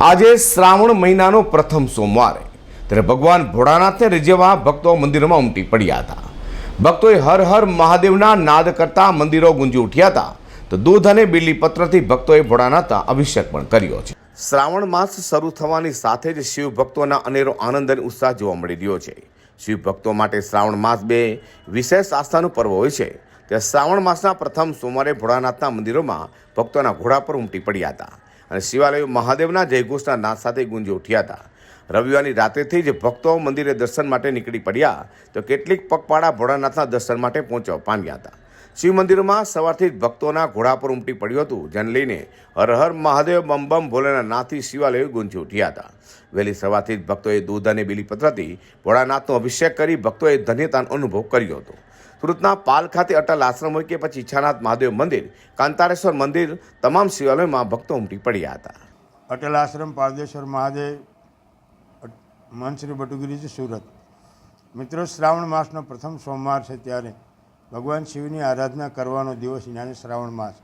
આજે શ્રાવણ મહિનાનો પ્રથમ સોમવારે ત્યારે ભગવાન ભોળાનાથને રીઝવવા ભક્તો મંદિરોમાં ઉમટી પડ્યા હતા. ભક્તોએ હર હર મહાદેવના નાદ કરતા મંદિરો ગુંજી ઉઠ્યા હતા. તો દૂધ અને બીલીપત્રથી ભક્તોએ ભોળાનાથના અભિષેક પણ કર્યો છે. શ્રાવણ માસ શરૂ થવાની સાથે જ શિવ ભક્તોના અનેરો આનંદ અને ઉત્સાહ જોવા મળી રહ્યો છે. શિવ ભક્તો માટે શ્રાવણ માસ બે વિશેષ આસ્થાનું પર્વ હોય છે. ત્યારે શ્રાવણ માસના પ્રથમ સોમવારે ભોળાનાથના મંદિરોમાં ભક્તોના ઘોડા પર ઉમટી પડ્યા હતા. અને શિવાલયો મહાદેવના જયઘોષના નાદ સાથે ગુંજી ઉઠ્યા હતા. રવિવારની રાત્રેથી જ ભક્તો મંદિરે દર્શન માટે નીકળી પડ્યા, તો કેટલીક પગપાળા ભોળાનાથના દર્શન માટે પહોંચવા પામ્યા હતા. શિવ મંદિરમાં સવારથી જ ભક્તોના ઘોડા પર ઉમટી પડ્યું હતું, જેને લઈને હર હર મહાદેવ બમ બમ ભોલેના નાથી શિવાલય ગુંજી ઉઠ્યા હતા. વહેલી સવારથી જ ભક્તોએ દૂધ અને બીલીપત્રથી ભોળાનાથનો અભિષેક કરી ભક્તોએ ધન્યતાનો અનુભવ કર્યો હતો. સુરતના પાલ ખાતે અટલ આશ્રમ હોય કે પછી ઈચ્છાનાથ મહાદેવ મંદિર, કાંતારેશ્વર મંદિર, તમામ શિવાલયમાં ભક્તો ઉમટી પડ્યા હતા. અટલ આશ્રમ, પારદેશ્વર મહાદેવ મનશ્રી બટુગીરી છે સુરત. મિત્રો, શ્રાવણ માસનો પ્રથમ સોમવાર છે ત્યારે ભગવાન શિવની આરાધના કરવાનો દિવસ yani શ્રાવણ માસ.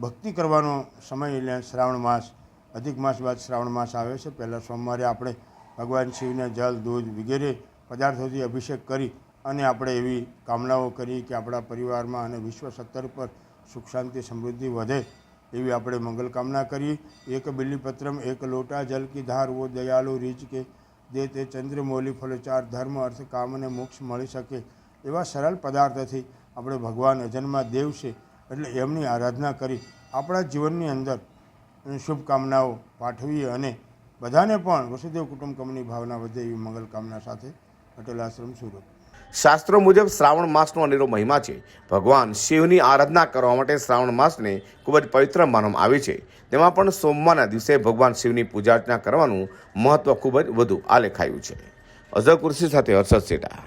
ભક્તિ કરવાનો સમય એટલે શ્રાવણ માસ. અધિક માસ બાદ શ્રાવણ માસ આવે છે. પહેલાં સોમવારે આપણે ભગવાન શિવને જલ, દૂધ વગેરે પદાર્થોથી અભિષેક કરી અને આપણે એવી કામનાઓ કરી કે આપણા પરિવારમાં અને વિશ્વ સત્તર પર સુખ, શાંતિ, સમૃદ્ધિ વધે એવી આપણે મંગલ કામના કરી એક બિલીપત્રમ, એક લોટા જલ કી ધાર, વો દયાલુ રીચ કે. દે તે ચંદ્ર, મૌલી, ફળ, ચાર, ધર્મ, અર્થ, કામ અને મોક્ષ મળી શકે. એવા સરળ પદાર્થથી આપણે ભગવાન અજન્મા દેવ છે એટલે એમની આરાધના કરી આપણા જીવનની અંદર શુભકામનાઓ પાઠવી અને બધાને પણ વસુદેવ કુટુંબકમની ભાવના વધે એવી મંગલ કામના સાથે અટલ આશ્રમ સુરત. શાસ્ત્રો મુજબ શ્રાવણ માસનો અનેરો મહિમા છે. ભગવાન શિવની આરાધના કરવા માટે શ્રાવણ માસને ખૂબ જ પવિત્ર માનવામાં આવે છે. તેમાં પણ સોમવારના દિવસે ભગવાન શિવની પૂજા અર્ચના કરવાનું મહત્વ ખૂબ જ વધુ આલેખાયું છે. અઝર કુર્સી સાથે હર્ષદ સેટા.